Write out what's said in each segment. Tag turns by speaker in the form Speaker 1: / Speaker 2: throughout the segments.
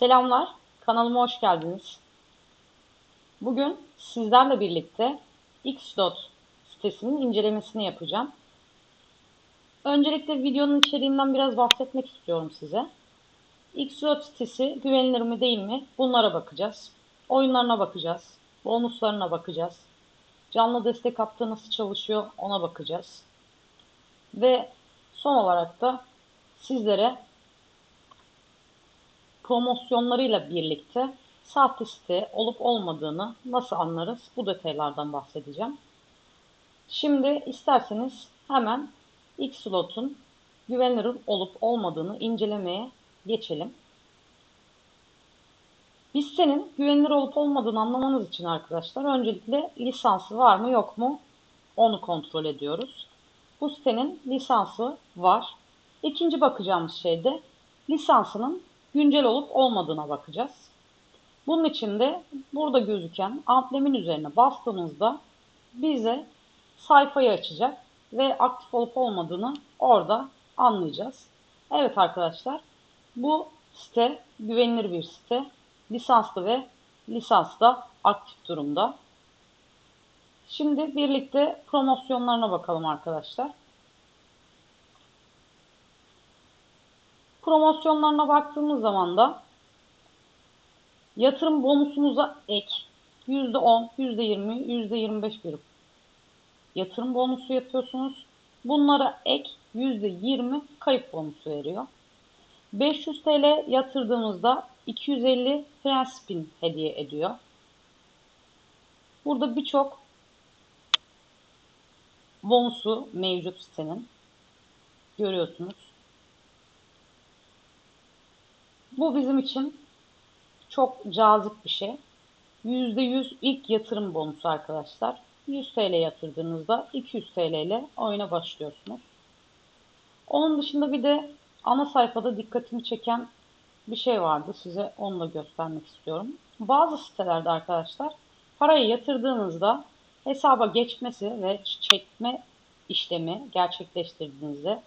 Speaker 1: Selamlar, kanalıma hoş geldiniz. Bugün sizlerle birlikte Xdot sitesinin incelemesini yapacağım. Öncelikle videonun içeriğinden biraz bahsetmek istiyorum size. Xdot sitesi güvenilir mi değil mi bunlara bakacağız. Oyunlarına bakacağız, bonuslarına bakacağız. Canlı destek hattı nasıl çalışıyor ona bakacağız. Ve son olarak da sizlere promosyonlarıyla birlikte sahte olup olmadığını nasıl anlarız? Bu detaylardan bahsedeceğim. Şimdi isterseniz hemen Xslot'un güvenilir olup olmadığını incelemeye geçelim. Bir sitenin güvenilir olup olmadığını anlamanız için arkadaşlar öncelikle lisansı var mı yok mu onu kontrol ediyoruz. Bu sitenin lisansı var. İkinci bakacağımız şey de lisansının güncel olup olmadığına bakacağız. Bunun için de burada gözüken amblemin üzerine bastığımızda bize sayfayı açacak ve aktif olup olmadığını orada anlayacağız. Evet arkadaşlar bu site güvenilir bir site. Lisanslı ve lisansda aktif durumda. Şimdi birlikte promosyonlarına bakalım arkadaşlar. Promosyonlarına baktığımız zaman da yatırım bonusunuza ek %10, %20, %25 bir yatırım bonusu yapıyorsunuz. Bunlara ek %20 kayıp bonusu veriyor. 500 TL yatırdığımızda 250 free spin hediye ediyor. Burada birçok bonusu mevcut sitenin. Görüyorsunuz. Bu bizim için çok cazip bir şey. %100 ilk yatırım bonusu arkadaşlar. 100 TL yatırdığınızda 200 TL ile oyuna başlıyorsunuz. Onun dışında bir de ana sayfada dikkatimi çeken bir şey vardı. Size onu da göstermek istiyorum. Bazı sitelerde arkadaşlar parayı yatırdığınızda hesaba geçmesi ve çekme işlemi gerçekleştirdiğinizde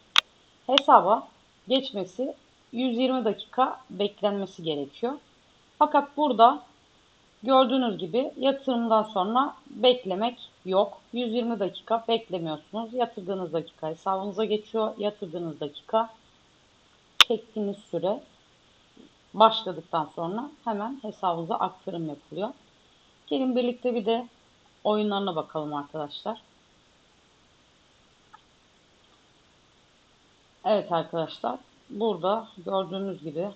Speaker 1: hesaba geçmesi 120 dakika beklenmesi gerekiyor. Fakat burada gördüğünüz gibi yatırımdan sonra beklemek yok. 120 dakika beklemiyorsunuz. Yatırdığınız dakika hesabınıza geçiyor. Yatırdığınız dakika çektiğiniz süre başladıktan sonra hemen hesabınıza aktarım yapılıyor. Gelin birlikte bir de oyunlarına bakalım arkadaşlar. Evet arkadaşlar burada gördüğünüz gibi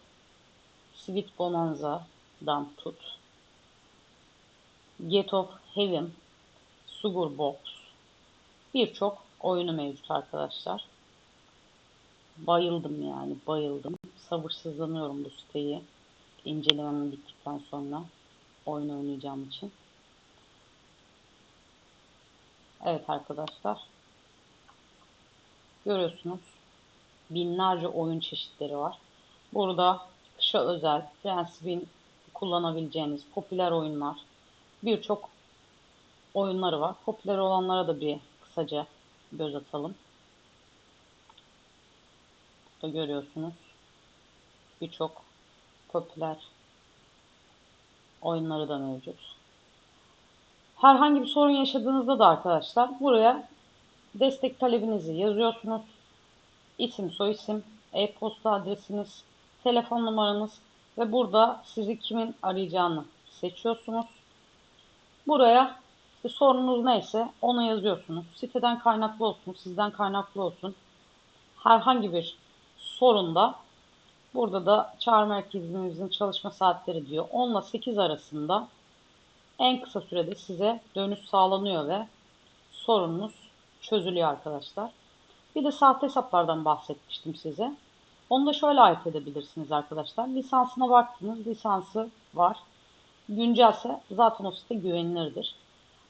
Speaker 1: Sweet Bonanza'dan tut. Get of Heaven, Sugar Box birçok oyunu mevcut arkadaşlar. Bayıldım yani bayıldım. Sabırsızlanıyorum bu siteyi incelemem bittikten sonra oyun oynayacağım için. Evet arkadaşlar. Görüyorsunuz binlerce oyun çeşitleri var. Burada kışa özel, prensibin kullanabileceğiniz popüler oyunlar, birçok oyunları var. Popüler olanlara da bir kısaca göz atalım. Burada görüyorsunuz birçok popüler oyunları da mevcut. Herhangi bir sorun yaşadığınızda da arkadaşlar buraya destek talebinizi yazıyorsunuz isim, soyisim, e-posta adresiniz, telefon numaranız ve burada sizi kimin arayacağını seçiyorsunuz. Buraya işte sorunuz neyse onu yazıyorsunuz. Siteden kaynaklı olsun, sizden kaynaklı olsun. Herhangi bir sorunda burada da çağrı merkezimizin çalışma saatleri diyor. 10 ile 8 arasında en kısa sürede size dönüş sağlanıyor ve sorununuz çözülüyor arkadaşlar. Bir de sahte hesaplardan bahsetmiştim size. Onu da şöyle ayırt edebilirsiniz arkadaşlar. Lisansına baktınız. Lisansı var. Güncelse zaten o site güvenilirdir.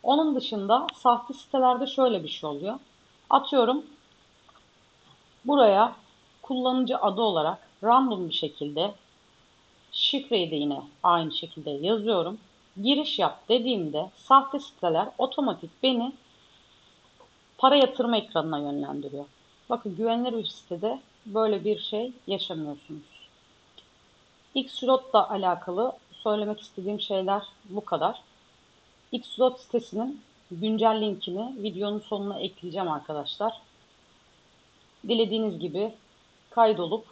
Speaker 1: Onun dışında sahte sitelerde şöyle bir şey oluyor. Atıyorum buraya kullanıcı adı olarak random bir şekilde şifreyi de yine aynı şekilde yazıyorum. Giriş yap dediğimde sahte siteler otomatik beni para yatırma ekranına yönlendiriyor. Bakın güvenilir bir sitede böyle bir şey yaşamıyorsunuz. Xslot'la alakalı söylemek istediğim şeyler bu kadar. Xslot sitesinin güncel linkini videonun sonuna ekleyeceğim arkadaşlar. Dilediğiniz gibi kaydolup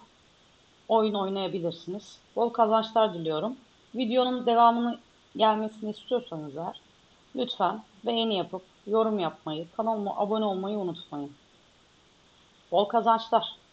Speaker 1: oyun oynayabilirsiniz. Bol kazançlar diliyorum. Videonun devamını gelmesini istiyorsanız eğer lütfen beğeni yapıp yorum yapmayı, kanalıma abone olmayı unutmayın. Bol kazançlar.